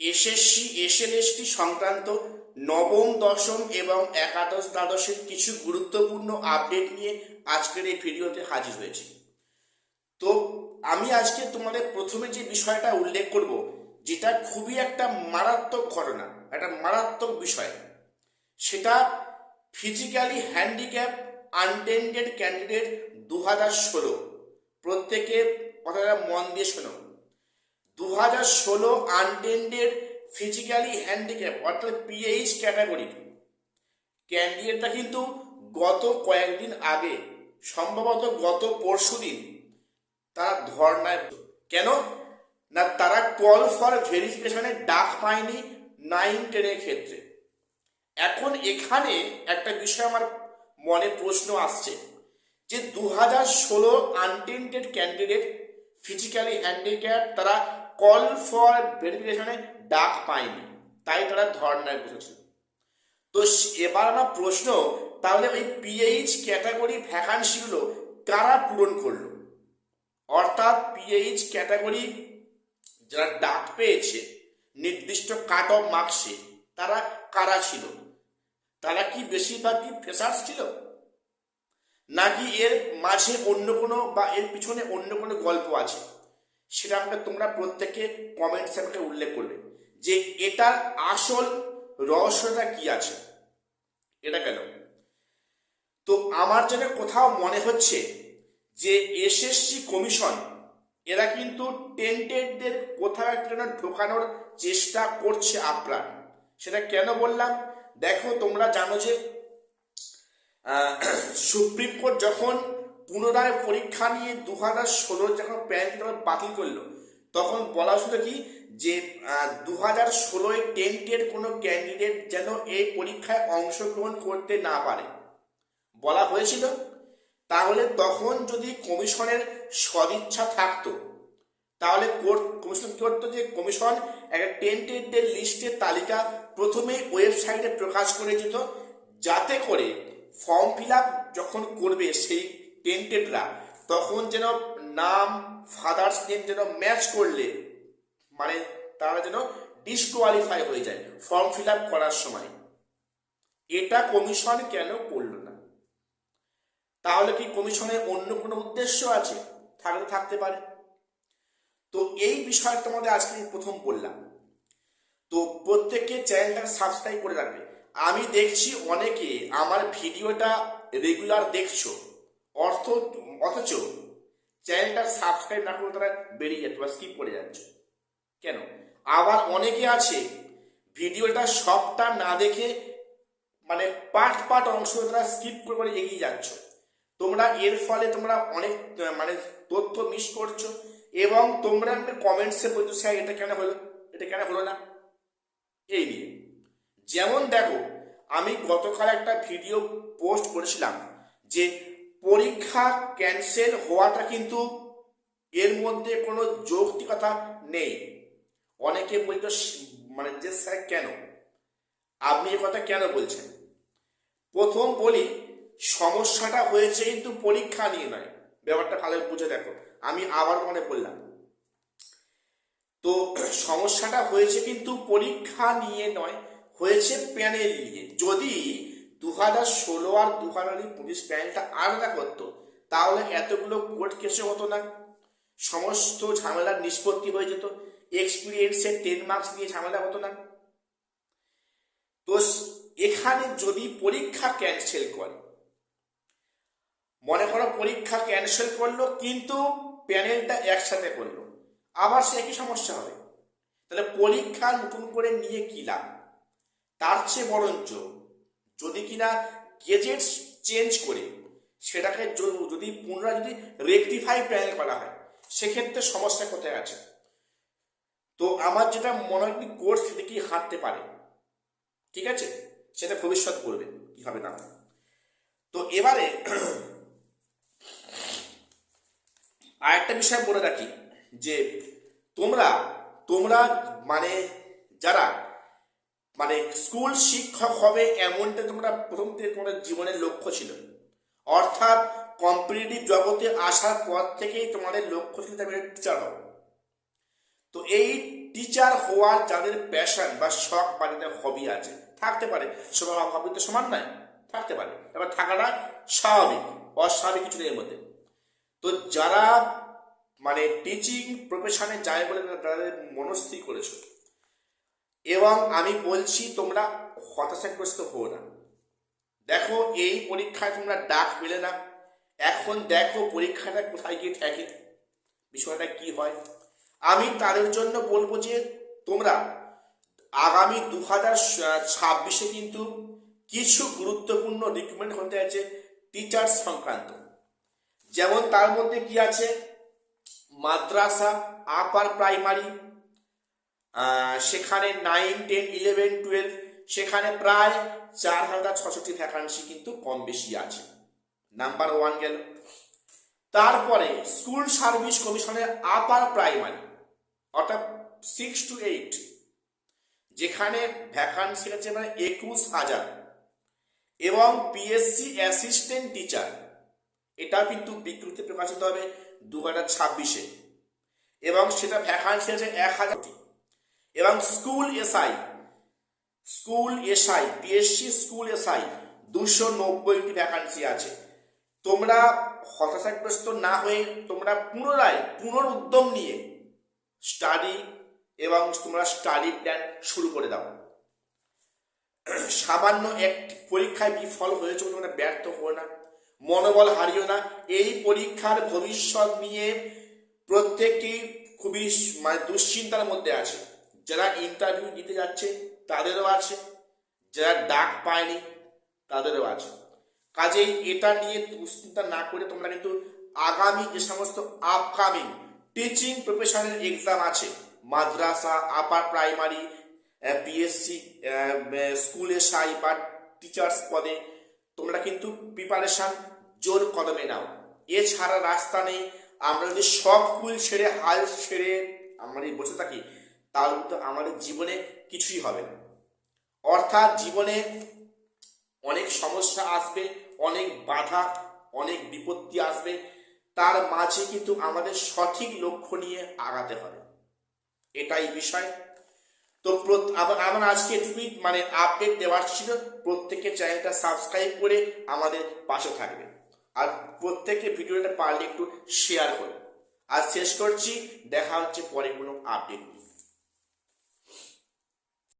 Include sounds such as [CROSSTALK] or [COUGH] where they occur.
SSC SLST সংক্রান্ত নবম, দশম এবং একাদশ দ্বাদশের কিছু গুরুত্বপূর্ণ আপডেট নিয়ে আজকের এই ভিডিওতে হাজির হয়েছি। তো আমি আজকে তোমাদের প্রথমে যে বিষয়টা উল্লেখ করব, যেটা খুবই একটা মারাত্মক ঘটনা, একটা মারাত্মক বিষয়। সেটা ফিজিক্যালি হ্যান্ডিক্যাপ আনটেন্ডেড ক্যান্ডিডেট দু হাজার ষোলো। প্রত্যেকে কথাটা মন দিয়ে শোনো। দু হাজার ষোলো আনটেন্ডেড ফিজিক্যালি হ্যান্ডিক্যাপ অর্থাৎ পিএইচ ক্যাটাগরি ক্যান্ডিডেটটা কিন্তু গত কয়েকদিন আগে, সম্ভবত গত পরশু দিন, তারা ধর্নায় কেন? না, তারা কল ফর ভেরিফিকেশনের ডাক পায়নি নাইন টেনের ক্ষেত্রে। এখন এখানে একটা বিষয় আমার মনে প্রশ্ন আসছে, যে দু হাজার ষোলো আনটেন্টেড ক্যান্ডিডেট ফিজিক্যালি হ্যান্ডিক্যাপ তারা কল ফর ভেরিফিকেশনে ডাক পায়নি তাই তারা ধর্নায় বসেছে। তো এবার আমার প্রশ্ন, তাহলে ওই পিএইচ ক্যাটাগরি ভ্যাকান্সিগুলো কারা পূরণ করল? অর্থাৎ পিএইচ ক্যাটাগরি যারা ডাক পেয়েছে, নির্দিষ্ট কাট অফ মার্কসে তারা কারা ছিল? তারা কি বেশিরভাগ কি ফ্রেশার্স ছিল? নাকি এর মাঝে অন্য কোনো বা এর পিছনে অন্য কোনো গল্প আছে? সেটা আমাকে তোমরা প্রত্যেকে কমেন্টস আমাকে উল্লেখ করবে। যে এটার আসল রহস্যটা কি আছে? এটা কেন তো আমার যেন কোথাও মনে হচ্ছে যে এসএসসি কমিশন, এরা কিন্তু টেন্টেডদের কোথাও একটা ঢোকানোর চেষ্টা করছে আপ্রাণ। সেটা কেন বললাম? দেখো, তোমরা জানো যে সুপ্রিম কোর্ট যখন পুনরায় পরীক্ষা নিয়ে দু হাজার ষোলো যখন প্যান বাতিল করল, তখন বলা হয়েছিল কি যে দু হাজার ষোলোয় টেন্টের কোনো ক্যান্ডিডেট যেন এই পরীক্ষায় অংশগ্রহণ করতে না পারে। বলা হয়েছিল। তাহলে তখন যদি কমিশনের সদিচ্ছা থাকতো, তাহলে কমিশন কি করতো যে, কমিশন একটা টেন্টেডদের লিস্টের তালিকা প্রথমে ওয়েবসাইটে প্রকাশ করে যেত যাতে করে ফর্ম ফিল যখন করবে সেই টেন্টেডরা তখন যেন নাম ফাদার্স নেম যেন ম্যাচ করলে মানে তারা যেন ডিসকোয়ালিফাই হয়ে যায় ফর্ম ফিল আপ করার সময়। এটা কমিশন কেন করল না? তাহলে কি কমিশনের অন্য কোনো উদ্দেশ্য আছে? থাকলে থাকতে পারে। তো এই বিষয়টা তোমাদের আজকে আমি প্রথম বললাম। তো প্রত্যেককে চ্যানেলটা সাবস্ক্রাইব করে রাখবে। আমি দেখছি অনেকে, আমার ভিডিওটা রেগুলার দেখছ। অর্থ অথচ চ্যানেলটা সাবস্ক্রাইব না করে তারা বেরিয়ে যাচ্ছে বা স্কিপ করে যাচ্ছে। কেন? আবার অনেকে আছে, ভিডিওটা সবটা না দেখে মানে পার্ট পার্ট অংশ তারা স্কিপ করে করে এগিয়ে যাচ্ছ। তোমরা এর ফলে তোমরা অনেক মানে তথ্য মিস করছ এবং তোমরা কমেন্টসে বলছো, স্যার, এটা কেন হলো? এটা কেন হলো না? এই নিয়ে। যেমন দেখো, আমি গতকাল একটা ভিডিও পোস্ট করেছিলাম যে পরীক্ষা ক্যান্সেল হওয়াটা কিন্তু এর মধ্যে কোনো যৌক্তিকতা নেই। অনেকে বলতো মানে যে স্যার কেন? আপনি এ কথা কেন বলছেন? প্রথম বলি, সমস্যাটা হয়েছে কিন্তু পরীক্ষা নিয়ে নয়। ব্যাপারটা ভালো বুঝে দেখো। আমি আবার মনে বললাম। তো সমস্যাটা হয়েছে কিন্তু পরীক্ষা নিয়ে নয়, হয়েছে প্যানেল নিয়ে। যদি দু হাজার ষোলো আর দু হাজার পঁচিশ প্যানেলটা আলাদা করতো, তাহলে এতগুলো কোর্ট কেসে হতো না। সমস্ত ঝামেলার নিষ্পত্তি হয়ে যেত। এক্সপিরিয়েন্সের টেন মার্কস নিয়ে ঝামেলা হতো না। তো এখানে যদি পরীক্ষা ক্যান্সেল করে, মনে করো পরীক্ষা ক্যান্সেল করল, কিন্তু প্যানেলটা একসাথে করল, আবার সে একই সমস্যা হবে। তাহলে পরীক্ষা নতুন করে নিয়ে কি লাভ? তার চেয়ে বরঞ্চ যদি কিনা গেজেট চেঞ্জ করে, সেটাকে যদি পুনরায় যদি রেকটিফাই প্যানেল করা হয়, সেক্ষেত্রে সমস্যা কোথায় আছে? তো আমার যেটা মনে হয় কোর্স সেদিকেই হাঁটতে পারে। ঠিক আছে? সেটা ভবিষ্যৎ করবে কি হবে না তো এবারে [CLEARS THROAT] আরেকটা বিষয় বলে রাখি যে তোমরা তোমরা মানে যারা মানে স্কুল শিক্ষক হবে এমনটা তোমরা প্রথম থেকে তোমাদের জীবনের লক্ষ্য ছিল। অর্থাৎ কম্পিটিটিভ জগতে আসার পর থেকেই তোমাদের লক্ষ্য ছিল আমি টিচার হব। তো এই টিচার হওয়ার যাদের প্যাশন বা শখ বা যাদের হবি আছে, থাকতে পারে। সবার হবি তো সমান নয়, থাকতে পারে। এবার থাকাটা স্বাভাবিক, অস্বাভাবিক কিছু নেই মধ্যে। তো যারা মানে টিচিং প্রফেশনে যায় বলে তাদের মনস্থির করেছ এবং আমি বলছি তোমরা হতাশাগ্রস্ত হো না। দেখো, এই পরীক্ষায় তোমরা ডাক পেলে না। এখন দেখো পরীক্ষাটা কোথায় গিয়ে থাকে বিষয়টা কি হয়। আমি তাদের জন্য বলব যে, তোমরা আগামী দু হাজার ছাব্বিশে কিন্তু কিছু গুরুত্বপূর্ণ রিক্রুটমেন্ট হতে আছে টিচার সংক্রান্ত। যেমন তার মধ্যে কি আছে? মাদ্রাসা আপার প্রাইমারি সেখানে নাইন টেন ইলেভেন টুয়েলভ সেখানে প্রায় চার হাজার ছশোটি ভ্যাকান্সি কিন্তু কম বেশি আছে। নাম্বার ওয়ান গেল। তারপরে স্কুল সার্ভিস কমিশনের আপার প্রাইমারি অর্থাৎ সিক্স টু এইট যেখানে ভ্যাকান্সি আছে মানে একুশ হাজার। এবং পিএসসি অ্যাসিস্ট্যান্ট টিচার এটা কিন্তু বিজ্ঞপ্তি প্রকাশিত হবে দু হাজার ছাব্বিশে। এবং সেটা ভ্যাকান্সি আছে এক হাজারটি এবং school SI. School SI, PSC school SI, দুশো নব্বইটি ভ্যাকান্সি আছে। তোমরা হতাশাগ্রস্ত না হয়ে তোমরা পুনরায় পুনরুদ্যম নিয়ে স্টাডি এবং তোমরা স্টাডি প্ল্যান শুরু করে দাও। সামান্য এক পরীক্ষায় বিফল হয়েছে তোমরা ব্যর্থ হো না। মনোবল হারিও না। এই পরীক্ষার ভবিষ্যৎ নিয়ে প্রত্যেকেই খুবই মানে দুশ্চিন্তার মধ্যে আছে। যারা ইন্টারভিউ দিতে যাচ্ছে, তাদেরও আছে। যারা ডাক পায়নি, তাদেরও আছে। কাজেই এটা নিয়ে দুশ্চিন্তা না করে তোমরা কিন্তু আগামী যে সমস্ত আপকামিং টিচিং প্রফেশনের এক্সাম আছে, মাদ্রাসা আপার প্রাইমারি পিএসসি স্কুলে সাই বা টিচার্স পদে, তোমরা কিন্তু প্রিপারেশন জোর কদমে নাও। এছাড়া রাস্তা নেই, আমরা যদি সব কুল ছেড়ে হাল ছেড়ে, আমরা বসে থাকি তাহলে কিন্তু আমাদের জীবনে কিছুই হবে না। অর্থাৎ জীবনে অনেক সমস্যা আসবে, অনেক বাধা, অনেক বিপত্তি আসবে। তার মাঝে কিন্তু আমাদের সঠিক লক্ষ্য নিয়ে আগাতে হবে। এটাই বিষয়। তো আমার আজকে এটুকুই মানে আপডেট দেওয়ার ছিল। প্রত্যেকে চ্যানেলটা সাবস্ক্রাইব করে আমাদের পাশে থাকবে। আর প্রত্যেকে ভিডিওটা পারলে একটু শেয়ার করো। আর শেষ করছি, দেখা হচ্ছে পরে কোনো আপডেট নিয়ে।